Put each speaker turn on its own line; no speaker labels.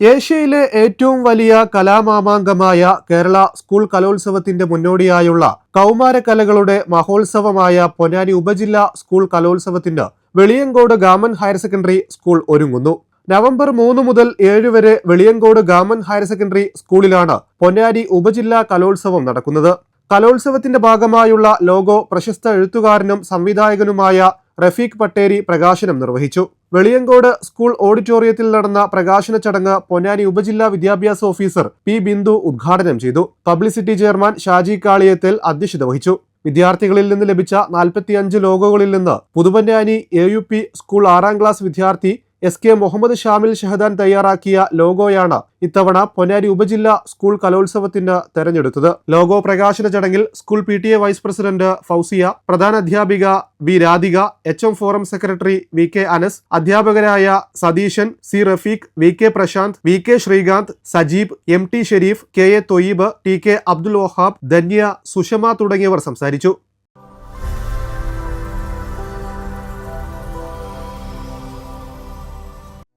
ഏഷ്യയിലെ ഏറ്റവും വലിയ കലാമാമാങ്കമായ കേരള സ്കൂൾ കലോത്സവത്തിന്റെ മുന്നോടിയായുള്ള കൗമാരകലകളുടെ മഹോത്സവമായ പൊന്നാനി ഉപജില്ലാ സ്കൂൾ കലോത്സവത്തിന് വെളിയങ്കോട് ഗാമൻ ഹയർ സെക്കൻഡറി സ്കൂൾ ഒരുങ്ങുന്നു. നവംബർ മൂന്ന് മുതൽ ഏഴ് വരെ വെളിയങ്കോട് ഗാമൻ ഹയർ സെക്കൻഡറി സ്കൂളിലാണ് പൊന്നാനി ഉപജില്ലാ കലോത്സവം നടക്കുന്നത്. കലോത്സവത്തിന്റെ ഭാഗമായുള്ള ലോഗോ പ്രശസ്ത എഴുത്തുകാരനും സംവിധായകനുമായ റഫീഖ് പട്ടേരി പ്രകാശനം നിർവഹിച്ചു. വെളിയങ്കോട് സ്കൂൾ ഓഡിറ്റോറിയത്തിൽ നടന്ന പ്രകാശന ചടങ്ങ് പൊന്നാനി ഉപജില്ലാ വിദ്യാഭ്യാസ ഓഫീസർ പി ബിന്ദു ഉദ്ഘാടനം ചെയ്തു. പബ്ലിസിറ്റി ചെയർമാൻ ഷാജി കാളിയത്തിൽ അധ്യക്ഷത വഹിച്ചു. വിദ്യാർത്ഥികളിൽ നിന്ന് ലഭിച്ച നാൽപ്പത്തിയഞ്ച് ലോഗോകളിൽ നിന്ന് Puthuponnani A U P school ആറാം ക്ലാസ് വിദ്യാർത്ഥി എസ് കെ മുഹമ്മദ് ഷാമിൽ ഷഹദാൻ തയ്യാറാക്കിയ ലോഗോയാണ് ഇത്തവണ പൊന്നാരി ഉപജില്ലാ സ്കൂൾ കലോത്സവത്തിന് തെരഞ്ഞെടുത്തത്. ലോഗോ പ്രകാശന ചടങ്ങിൽ school P vice president Fousiya പ്രധാന അധ്യാപിക V Radhika H M forum secretary V K Anas അധ്യാപകരായ Satheesan C Rafeeq V K Prashanth V K Sreekanth Sajeeb M T Shareef K A Thoyyib T K Abdul Wahab Dhanya Sushama തുടങ്ങിയവർ സംസാരിച്ചു.